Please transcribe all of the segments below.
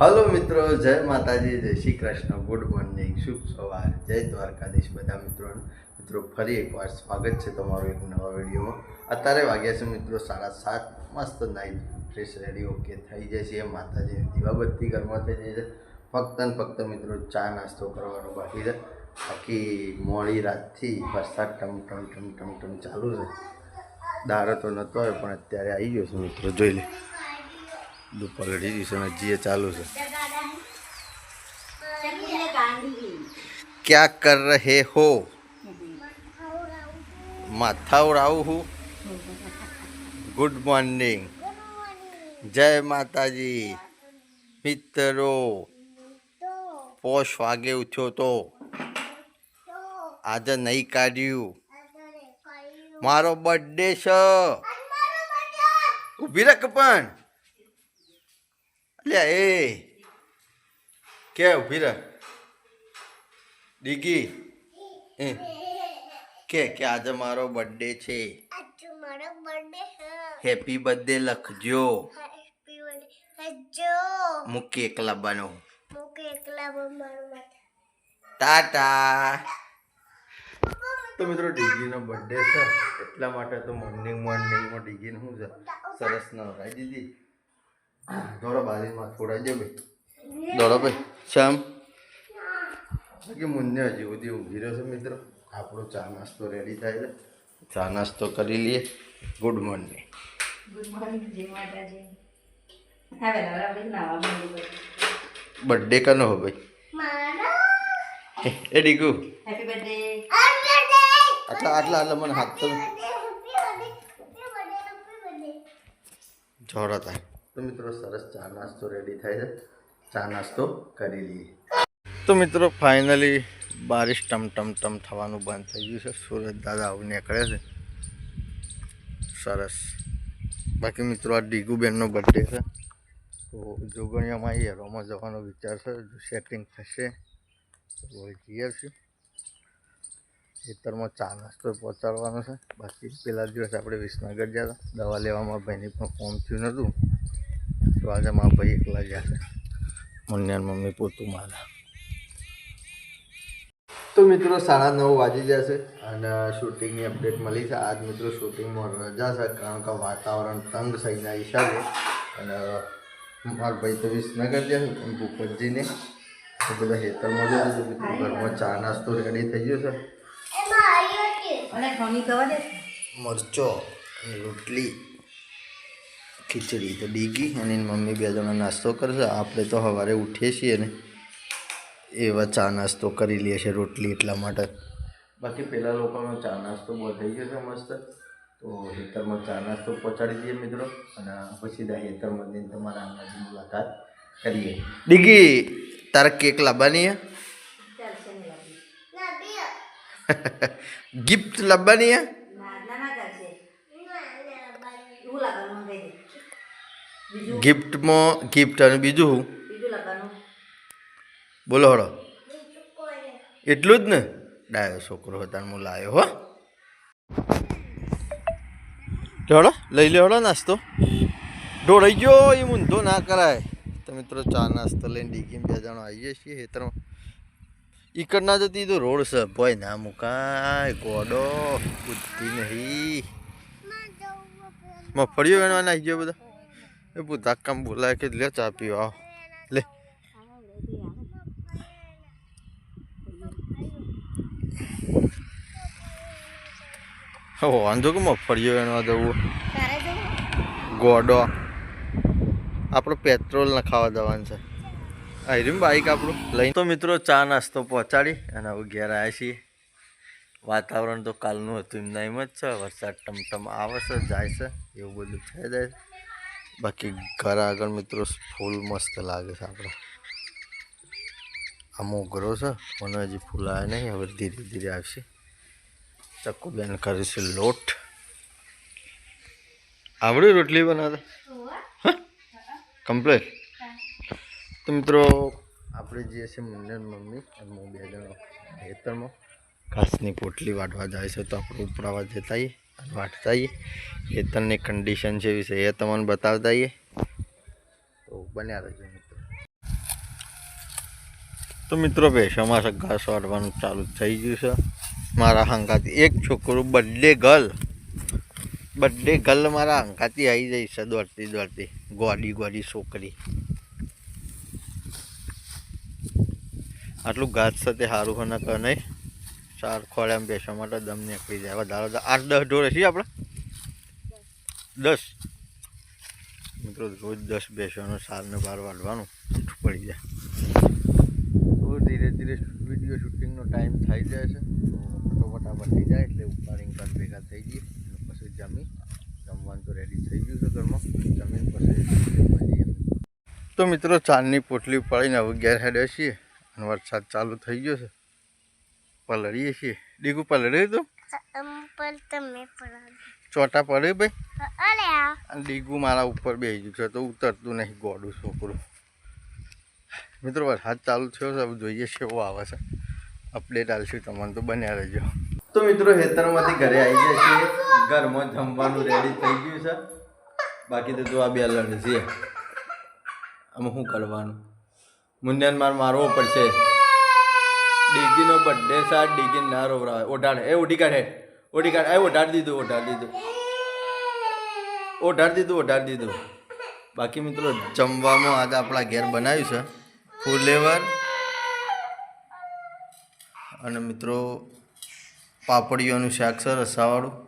Hello મિત્રો, જય માતાજી, જય શ્રી કૃષ્ણ, ગુડ મોર્નિંગ, શુભ સવાર, જય દ્વારકાધીશ બધા મિત્રોને. મિત્રો, ફરી એકવાર સ્વાગત છે તમારું એક નવા વિડીયોમાં. અત્યારે વાગ્યા છે મિત્રો સાડા સાત, મસ્ત નાઇટ ફ્રેશ રેડી ઓકે થઈ જાય છે. માતાજી દીવાબત્તી ઘરમાં થઈ જાય છે. ફક્ત ને ફક્ત મિત્રો ચા નાસ્તો કરવાનો બાકી છે. બાકી મોડી રાતથી વરસાદ ટમ ટમ ટમ ટમ ટમ ચાલુ છે. દારો તો નહોતો પણ અત્યારે આવી ગયો છે મિત્રો, જોઈ લે. દુપાલડી ટ્યુશન હજી ચાલુ છે. ક્યાં કર રહે હો? માથા ઉડાવું હું. ગુડ મોર્નિંગ જય માતાજી. મિત્રો પોશ વાગે ઉઠ્યો તો. આજે નહીં કાઢ્યું. મારો બર્થડે છે. ઊભી રખ પણ લે એ. કે ઊભી રખ ડીગી. એ. કે કે આજે મારો બર્થડે છે. આજુ મારો બર્થડે હેપી બર્થડે લખજો. હેપી બર્થડે લખજો. હું કેક લાવવાનો મુકે એકલા મારું માથે ટાટા. તો મિત્રો ડીગીનો બર્થડે છે. એટલા માટે તો મોર્નિંગ મોર્નિંગમાં ડીગીને શું છે? સરસ નવરાઈ દીધી. દોડો બારીમાં થોડા દે ભાઈ દોડો ભાઈ શ્યામ કે મુન્ને હજી સુધી ઊભી રહ્યો છે મિત્રો. આપણો ચા નાસ્તો રેડી થાય છે. ચા નાસ્તો કરી લઈએ. ગુડ મોર્નિંગ ગુડ મોર્નિંગ જય માતાજી. બર્થડે કનો હો ભાઈ? મારો. એ ડીકુ. હેપી બર્થડે બર્થડે આટલા આટલા આટલા મને હાથ તો જોડા થાય તો મિત્રો સરસ ચા નાસ્તો રેડી થાય છે. ચા નાસ્તો કરી લઈએ. તો મિત્રો ફાઇનલી બારિશ ટમ ટમ ટમ થવાનું બંધ થઈ ગયું છે. સુરત દાદા આવું નીકળે છે. સરસ. બાકી મિત્રો આ ડીગુબેનનો બર્થડે છે. તો જોગણીયામાં એ હેરોમાં જવાનો વિચાર છે. સેટિંગ થશે, તો જઈએ છીએ ખેતરમાં ચા નાસ્તો પહોંચાડવાનો છે. બાકી પેલા દિવસ આપણે વિસનગર ગયા હતા. દવા લેવામાં ભાઈની પણ ફોર્મ થયું નહોતું તો આજે મારા ભાઈ એકલા ગયા છે મુન્યાન મમ્મી પોતું મારા. તો મિત્રો સાડા નવ વાગી જશે અને શૂટિંગની અપડેટ મળી છે. આજ મિત્રો શૂટિંગમાં રજા છે કારણ કે વાતાવરણ તંગ થઈને હિસાબે અને મારા ભાઈ તો વિસનગર ગયા પણ ભૂપતજીને બધા હેતરમાં જશે તો મિત્રો ઘરમાં ચા નાસ્તો રેડી થઈ ગયો છે. મરચો રોટલી. ખીચડી તો ડીગી અને એની મમ્મી બે જણા નાસ્તો કરશે આપણે તો સવારે ઉઠીએ છીએ ને એવા ચા નાસ્તો કરી લઈએ છીએ રોટલી એટલા માટે. બાકી પહેલાં લોકોનો ચા નાસ્તો બહુ થઈ ગયો છે મસ્ત. તો હેતરમાં ચા નાસ્તો પહોંચાડી દઈએ મિત્રો અને પછી સીધા હેતરમાં જઈને તમારા આંગણાની મુલાકાત કરીએ. ડીગી તારે કેક લાવવાની ગિફ્ટ લાવવાની હે ના ના ના ચાલશે ના ના બાય એવું લાગવાનું કહી દે બીજું ગિફ્ટમાં ગિફ્ટ અને બીજું શું બોલો હળો. એટલું જ ને? ડાયો છોકરો હતા હું લાવ્યો હો. હળો લઈ લે હળો નાસ્તો. ઢોળાઈ ગયો એ ઊંધો ના કરાય. તો મિત્રો ચા નાસ્તો લઈને ડીગીમ બે જણા આવીએ છીએ ખેતરમાં. ઈકડ ના જતી તો રોડ છે ભોય ના મુકાય ગોડો બુદ્ધિ નહીં. મફળીઓ વેણવા નાખી ગયો બધા. એ બધા કામ બોલાય કે લે ચા પીવા આવો. લે. વાંધો કે મફળીઓ વેણવા જવું? ગોડો. આપણું પેટ્રોલ નખાવા જવાનું છે. આઈરીમ બાઈક આપણું? લઈ. તો મિત્રો ચા નાસ્તો પહોંચાડી અને હવે ઘેર આવ્યા છીએ. વાતાવરણ તો કાલનું હતું એમના એમ જ છે. વરસાદ ટમટમ આવે છે જાય છે. એવું બધું થઈ જાય છે. બાકી ઘર આગળ મિત્રો ફૂલ મસ્ત લાગે છે આપણે. આ મોગરો છે, મને હજી ફૂલ આવે નહીં, હવે ધીરે ધીરે આવશે. ચક્કુ બેન કરીશું લોટ. આવડી રોટલી બનાવતા? કમ્પ્લેટ? તો મિત્રો, આપણે જે છે મુંડન મમ્મી, અને હું બે જણ ખેતરમાં ઘાસની પોટલી વાટવા જાય છે, તો આપણે ઉપડાવા જતા આવીએ. વાટતા આવીએ ખેતરની કન્ડિશન છે વિશે એ તમને બતાવતા આવીએ. તો બન્યા રહેજો મિત્રો. તો મિત્રો ભેંસોમાં ઘાસ વાળવાનું ચાલુ થઈ ગયું છે. મારા હંકાથી એક છોકરું બર્થડે ગર્લ બર્થડે ગર્લ મારા હંકાથી આવી જાય છે દોડતી દોડતી. ગોડી ગોડી છોકરી. આટલું ઘાસ સાથે સારું હોય નહીં? ચાર એમ બેસવા માટે દમ નીકળી જાય. વધારે આઠ દસ ઢોરે છીએ આપણે? દસ. મિત્રો, રોજ દસ બેસવાનું સારને બહાર વાળવાનું છૂટું પડી જાય. તો ધીરે ધીરે વીડિયો શૂટિંગનો ટાઈમ થઈ જાય છે. તો ફટાફટ થઈ જાય એટલે ઉપાડીને ઘર ભેગા થઈ જઈએ. પછી જમી, જમવાનું તો રેડી થઈ ગયું છે ઘરમાં. જમીન પછી તો મિત્રો ચાંદની પોટલી ઉપાડીને હવે ઘેર હેડે છીએ અને વરસાદ ચાલુ થઈ ગયો છે. પલળીએ છીએ ડીગું પલળ્યું તું ચોટા પડ્યું ભાઈ? ડીગું મારા ઉપર બેસી ગયું છે તો ઉતરતું નહીં ગોડું છોકરું. મિત્રો વરસાદ ચાલુ થયો છે હવે જોઈએ છે એવો આવે છે. અપડેટ આવશે તમને તો બન્યા રહેજો. તો મિત્રો હેતરમાંથી ઘરે આવી ગયા છીએ. ઘરમાં જમવાનું રેડી થઈ ગયું છે. બાકી તો જો આ બે લડશે છે. આમાં શું કરવાનું? મુંડન માર મારવો પડશે. ડીગીનો બર્થડે છે ડીગી ના રોવરા ઓઢાડ. એ ઉઠી કાઢે. ઉઠી કાઢ. એ ઓઢાડ દીધું ઓઢાડ દીધું. ઓઢાડ દીધું ઓઢાડ દીધું. બાકી મિત્રો, જમવામાં આજે આપણા ઘેર બનાવ્યું છે ફુલેવર. અને મિત્રો, પાપડીઓનું શાક છે, રસાવાળું.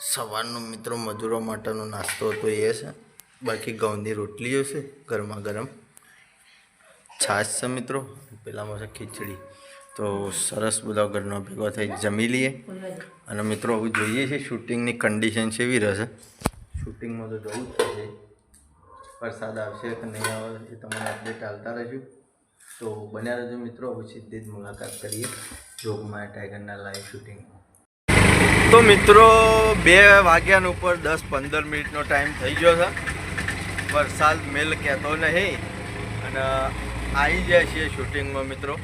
સવારનો મિત્રો મજૂરો માટેનો નાસ્તો હતો એ છે. બાકી ઘઉંની રોટલીઓ છે, ગરમા ગરમ. છાશ છે મિત્રો. પેલામાં છે ખીચડી. તો સરસ બધા ઘરનો ભેગો થઈ જમી લઈએ. અને મિત્રો, હવે જોઈએ છીએ શૂટિંગની કન્ડિશન કેવી રહેશે. શૂટિંગમાં તો જવું જ થશે વરસાદ આવશે કે નહીં આવે એ તમને અપડેટ આવતા રહેશું તો બન્યા રહેજો મિત્રો, હવે સીધી જ મુલાકાત કરીએ જોગમાં ટાઈગરના લાઈવ શૂટિંગ તો મિત્રો, બે વાગ્યાનો ઉપર દસ પંદર મિનિટનો ટાઈમ થઈ ગયો છે. વરસાદ મેલ કહેતો નહીં. અને આવી જાય છીએ શૂટિંગમાં મિત્રો.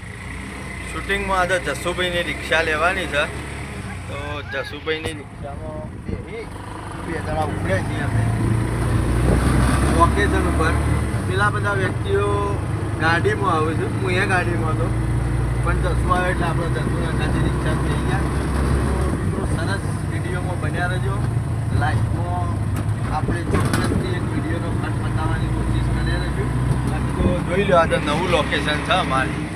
શૂટિંગમાં આજે જસુભાઈની રિક્ષા લેવાની છે. તો જસુભાઈની રિક્ષામાં બે જણા ઉપડ્યા છીએ અમે લોકેશન ઉપર. પેલા બધા વ્યક્તિઓ ગાડીમાં આવે છે. હું અહીંયા ગાડીમાં હતો. પણ જસુ આવે એટલે આપણે જસુ અંગાથી રિક્ષા થઈ ગયા. તો સરસ વિડીયોમાં બન્યા રહેજો. લાઈફમાં આપણે ચોક્કસથી એક વિડીયોનો ખર્ચ બતાવવાની કોશિશ તો જોઈ લો આ તો નવું લોકેશન છે અમારી.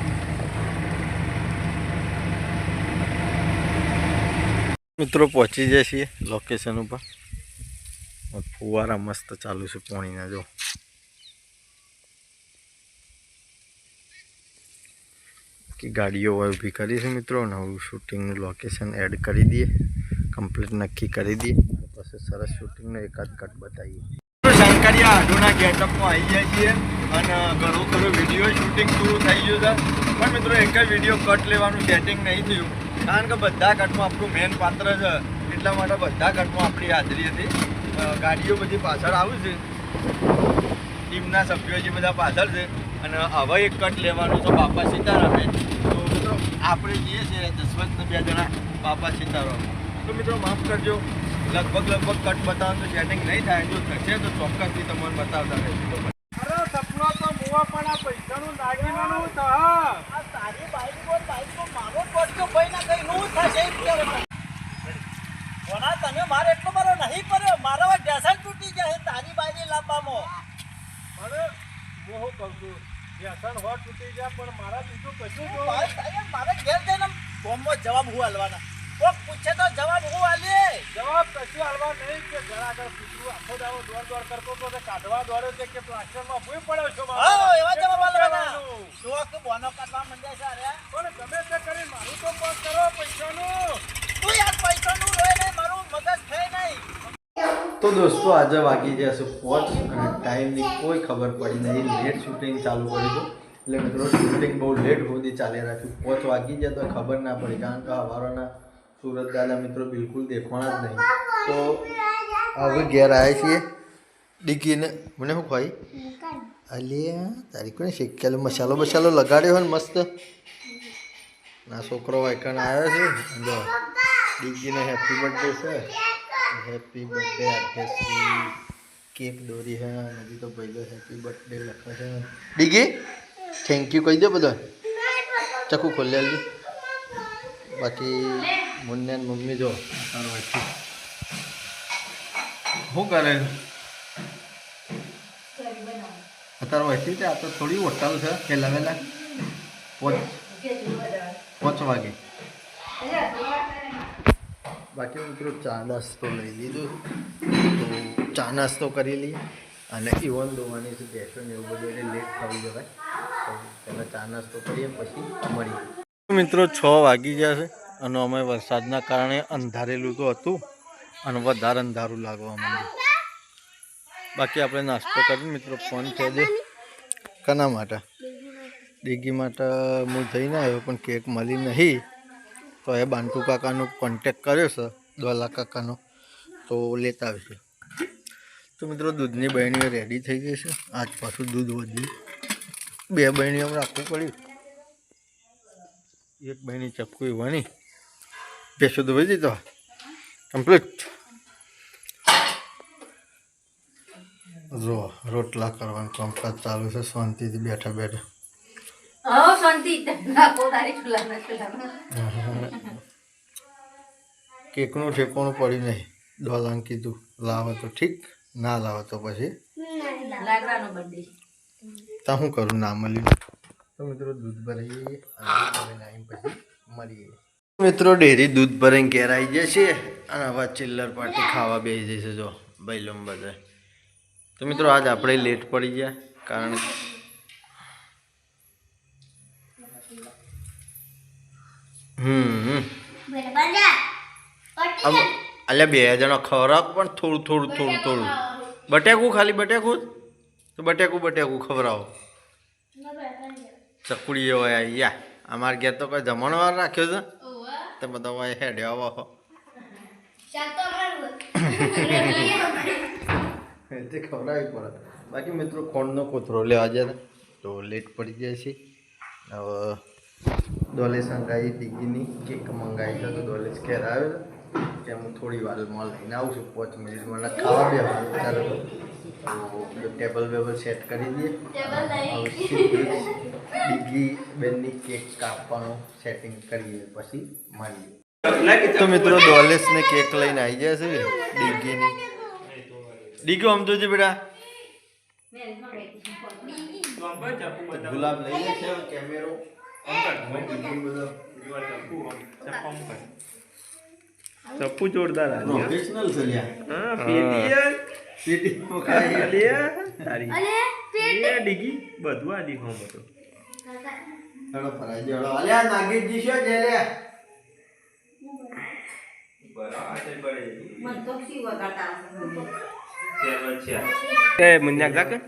મિત્રો, પહોંચી જાય છીએ લોકેશન ઉપર. ફુવારા મસ્ત ચાલુ છે પાણીના, જો. કે ગાડીઓ હવે ઊભી કરી છે મિત્રો નવું શૂટિંગનું લોકેશન એડ કરી દઈએ. કમ્પ્લીટ નક્કી કરી દઈએ. પછી સરસ શૂટિંગનો એકાદ કટ બતાવીએ. શંકરિયા ગેટઅપમાં આવી જાય છીએ અને ઘણું ખરો વીડિયો શૂટિંગ પૂરું થઈ ગયું છે. પણ મિત્રો, એક વીડિયો કટ લેવાનું સેટિંગ નહીં થયું. કારણ કે બધા કટમાં આપણું મેન પાત્ર છે. એટલા માટે બધા કટમાં આપણી હાજરી હતી. ગાડીઓ બધી પાછળ આવું છે. ટીમના સભ્યો જે બધા પાછળ છે. અને હવે એક કટ લેવાનું છે બાપા સીતારામે. તો મિત્રો, આપણે જઈએ છીએ જસવંત બે જણા બાપા સીતારામ. તો મિત્રો, માફ કરજો. લગભગ લગભગ કટ બતાવવાનું તો સેટિંગ નહીં થાય જો થશે તો ચોક્કસથી તમને બતાવતા રહેશે અરે સપનો તો મુવા પણ આ પૈસાનું દાગીનાનું તો હા. કોના તમે મારે એટલો મારો નહીં કર્યો મારો ઢેસણ તૂટી જાય તારી બાજી લાંબામાં. અરે હું શું કહું છું? હોટ તૂટી જાય પણ મારા બીજું કશું મારે મારે ઘેર જઈને બોમ્બો જવાબ હું હાલવાના કોક પૂછે તો જવાબ હું હાલીએ જવાબ કશું હાલવા નહીં કે ઘર આગળ કૂતરું આખો દાડો દોડ દોડ કરતો હતો તે કાઢવા દોડ્યો છે કે પ્લાસ્ટરમાં ભૂઈ પડ્યો છો હા એવા જવાબ હાલવાના શોખ બોનો કાઢવા માંડ્યા છે અરે? પણ ગમે તે કરી મારું તો કોક કરો પૈસાનું. તું યાર પૈસાનું રોય નહીં મારું મગજ થઈ નહીં. તો દોસ્તો આજે વાગી ગયા છે પોચ અને ટાઈમની કોઈ ખબર પડી નહીં. લેટ શૂટિંગ ચાલુ કર્યું હતું. એટલે મિત્રો શૂટિંગ બહુ લેટ સુધી ચાલી રાખ્યું. પોચ વાગી ગયા તો ખબર ના પડી કારણ કે હવારોના સુરત દાદા મિત્રો બિલકુલ દેખવાના જ નહીં. તો હવે ઘેર આવ્યા છીએ ડીકીને મને શું ખાઈ અલિયા તારી કોને શેકેલો મસાલો બસાલો લગાડ્યો હોય ને મસ્ત ના છોકરો વાયકણ આવ્યો છે જો ડીકીને હેપી બર્થડે છે હેપી બર્થડે આદ્યશ્રી કેક દોરી હે હજી તો પહેલો હેપી બર્થડે લખે છે ડીગી થેન્ક યુ કહી દે બધા ચકુ ખોલી આવજો બાકી મુન્ને ને મમ્મી જો તારો વાંચી શું કરે? અત્યારે વાંચી છે આ તો થોડી હોટલ છે પહેલા વહેલા. પોચ પાંચ વાગે. બાકી મિત્રો ચા નાસ્તો લઈ લીધું. તો ચા નાસ્તો કરી લઈએ. અને ઇવન દોવાની છે બેસો ને એવું બધું એટલે લેટ થવું જવાય. તો પહેલાં ચા નાસ્તો કરીએ પછી મળીએ. મિત્રો છ વાગી ગયા છે અને અમે વરસાદના કારણે અંધારેલું તો હતું. અને વધારે અંધારું લાગવા માંડ્યું. બાકી આપણે નાસ્તો કરીને મિત્રો ફોન થઈ દે કના માટે? ડીગી માટે હું જઈને આવ્યો, પણ કેક મળી નહીં. તો એ બાંટુ કાકાનો કોન્ટેક કર્યો છે, દોલા કાકાનો. તો લેતા આવશે. તો મિત્રો દૂધની બહેણીઓ રેડી થઈ ગઈ છે. આજ પાછું દૂધ વધ્યું. બે બહેણીઓ રાખવું પડ્યું. એક બહેની ચપકું એવાની. બેસો તો વધી તો? કમ્પ્લીટ જો રોટલા કરવાનું કામકાજ ચાલુ છે. શાંતિથી બેઠા બેઠા. કેકનું ઠેકોણું પડ્યું નહીં. ડોલાને કીધું લાવો તો ઠીક ના લાવો તો પછી. લાગવાનો તો શું કરું? ના મળ્યું તો મિત્રો દૂધ ભરાઈએ પછી મળીએ. મિત્રો, ડેરી દૂધ ભરીને ઘેર આવી જશે અને હવે ચિલ્લર પાર્ટી ખાવા બેસી જશે. જો, ભાઈ બધા. તો મિત્રો, આજ આપણે લેટ પડી ગયા, કારણ હમ અલ્યા બે જણા ખવડાવ પણ થોડું થોડું થોડું થોડું. બટેકું ખાલી બટેકું તો બટેકું બટેકું ખવરાવો ચકુડી હોય યા અમારે ઘેર તો કોઈ જમણવાર રાખ્યો છે. તો બધા હોય હેડે આવો. હો તે ખવડાવી પડે. બાકી મિત્રો કોણનો કોથરો લેવા ગયા તો. લેટ પડી જાય છે. હવે દોલેસ મંગાવી ટીકીની કેક મંગાવી છે તો દોલેશ ઘેર આવ્યો કે હું થોડી વારમાં લઈને આવું છું પાંચ મિનિટમાં. મને ખાવા બે ચાલો તો ટેબલ વેબલ સેટ કરી દઈએ. બીજી ડીગી બેનની કેક કાપવાનું સેટિંગ કરીએ પછી મળીએ. તો મિત્રો દોલેસને કેક લઈને આવી જાય છે ડીગીની? ડીગો આમ જોજે બેટા. ગુલાબ લઈ લે છે કેમેરો. ચપ્પુ જોરદાર હા હો. પ્રોફેશનલ છે લ્યા હા પેટી યાર. પેટી મુકાઈ લ્યા, તારી લ્યા, ડીગી બધું આ દીખો બધું હેડો ફરાઈ ગયો હેડો અલ્યા નાગેશજી શું છે લે મને તો શી વગાડતા આવશે એ મુન્યા કાકા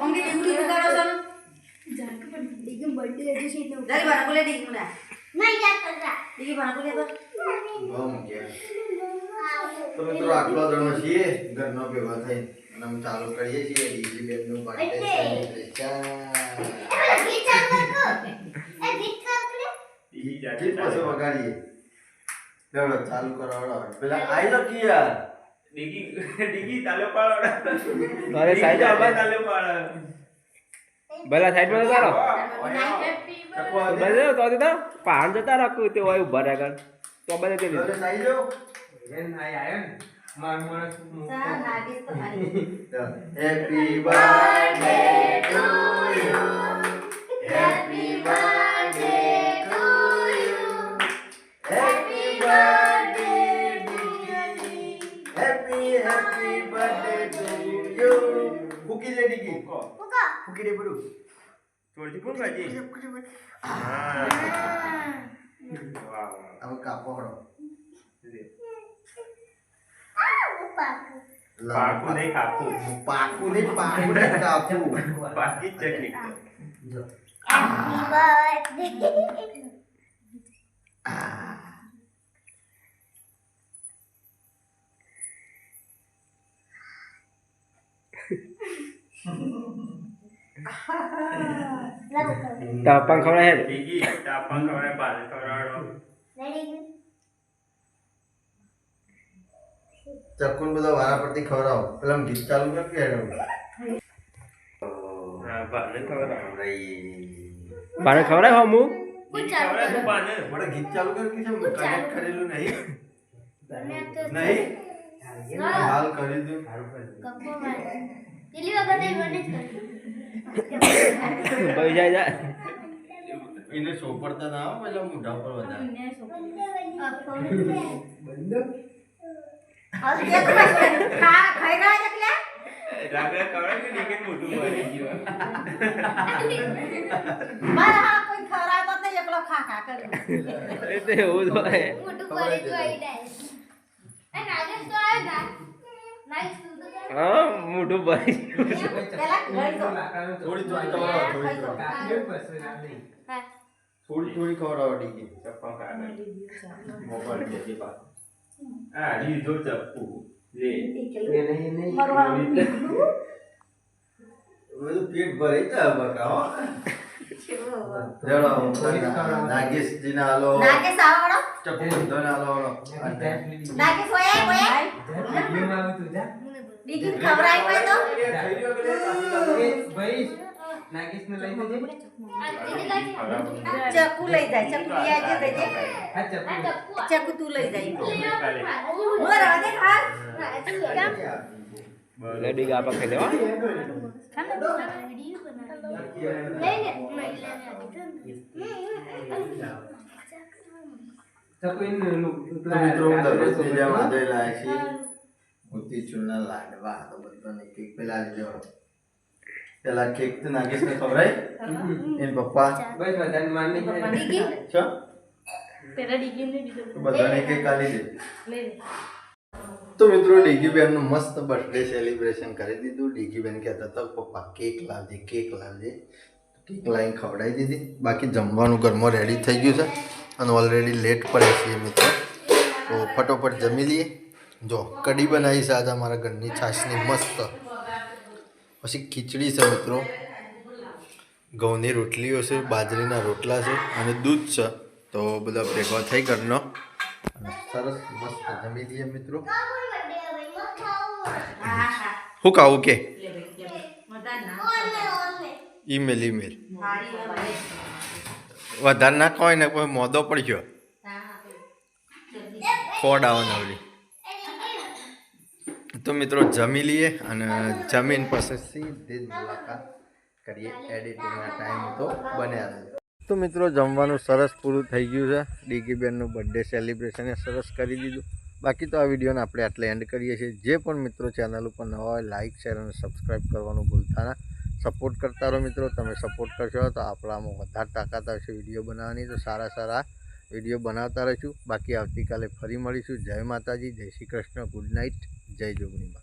મમ્મી ડીંગલી વગાડો છો ને? તારી બાળા બોલે ડીંગલી ના. ડીંગલી બાળા બોલે તો. બહુ મૂક્યા તો મિત્રો આટલો જણો છીએ ઘરનો ભેગો થઈ અને અમે ચાલુ કરીએ છીએ ડીજી બેનનું બર્થડે ગીત પાછું વગાડીએ ચાલો ચાલુ કરો પેલા આઈ લો કિયા ડીગી ડીગી તાલે પાડો તારે સાઈડ આવા તાલે પાડો ભલા સાઈડમાં જતા રહો બધે તો દીધા પાણ જતા રાખું તે હોય ઊભા રહ્યા કર તો બધે તે લીધું. દોલેસ આઈ જાઓ સા નાગેશ તો મારી. Happy birthday to you happy birthday to you happy birthday happy happy birthday to you ફૂકી દે ડીકી ફૂકી દે બધું થોડી કોણ કાજી હા વાહ હવે કાપો હળો પાકું નહીં કાપું પાકું નહીં પાકું નહીં કાપું બાકી જ ચકલી તાપણ ખવડાય હેડ રેડી ચક્કુન બધા વારા પરથી ખવડાવો પેલા ગીત ચાલુ કર કે હેડો બાને ખવડાય હો મુ હું ચાલુ ગીત ચાલુ કર કે છે કનેક્ટ કરેલું નહીં નહીં હાલ કરી દઉં પેલી વખત મને જ કર્યું ભાઈ જાય જાય. એને સોપડતા ના આવે પેલા મોઢા પર વધારે એવું જ હોય. મોટું કરી તો આઈ જાય એ નાગેશ તો આવ્યો ના મોઢું ભરી થોડી થોડી હા મોટું થોડી થોડી થોડી. ખવડાવો થોડી થોડી હા થોડી થોડી નહીં ડીકી બધું પેટ ભરાઈ જાય બકા હો. ચલો નાગેશજીને હાલો. નાગેશ બધાને હાલો હાલો આજથી લાગી ચકુ લઈ જાય ચકુ લઈ આજે દેજે આ ચપ્પુ આ. ચકુ તું લઈ જાય હું હું દે ખા લેડી ગા લેવા? તો મિત્રો હું દરરોજની જેમ આજે લાયા છીએ મોતીચૂરના લાડવા તો બધાને કેક પેલા લીધો પેલા કેક તો ખવડાય એન પપ્પા છો તો બધાને કેક આલી દે તો મિત્રો ડીગીબેનનું મસ્ત બર્થડે સેલિબ્રેશન કરી દીધું ડીગીબેન કહેતા હતા પપ્પા કેક લાવજે કેક લાવજે કેક લાવીને ખવડાવી દીધી બાકી જમવાનું ઘરમાં રેડી થઈ ગયું છે અને ઓલરેડી લેટ પડે છે મિત્રો. તો ફટોફટ જમી લઈએ. જો કઢી બનાવી છે આજે અમારા ઘરની છાશની મસ્ત. પછી ખીચડી છે મિત્રો. ઘઉંની રોટલીઓ છે બાજરીના રોટલા છે અને દૂધ છે. તો બધા ભેગા થઈ ઘરનો. સરસ મસ્ત જમી લઈએ મિત્રો. શું ખાવું કે? Email email. વધારે નાખવા કોઈ ને કોઈ મોદો પડ્યો ખોડ આવવાનો આવડી તો મિત્રો જમી લઈએ અને જમીન પાસે સીધી મુલાકાત કરીએ. એડિટિંગના ટાઈમ તો બન્યા રહે. તો મિત્રો જમવાનું સરસ પૂરું થઈ ગયું છે. ડીગીબેનનું બર્થડે સેલિબ્રેશન સરસ કરી દીધું. બાકી તો આ વિડીયોને આપણે આટલે એન્ડ કરીએ છીએ. જે પણ મિત્રો ચેનલ ઉપર નવા હોય લાઇક શેર અને સબસ્ક્રાઈબ કરવાનું ભૂલતા ના. સપોર્ટ કરતા રહો મિત્રો. તમે સપોર્ટ કરશો તો આપણામાં વધારે તાકાત આવશે વીડિયો બનાવવાની. તો સારા સારા વીડિયો બનાવતા રહીશું. બાકી આવતીકાલે ફરી મળીશું. જય માતાજી, જય શ્રી કૃષ્ણ. Good night. જય જોગણીમાં.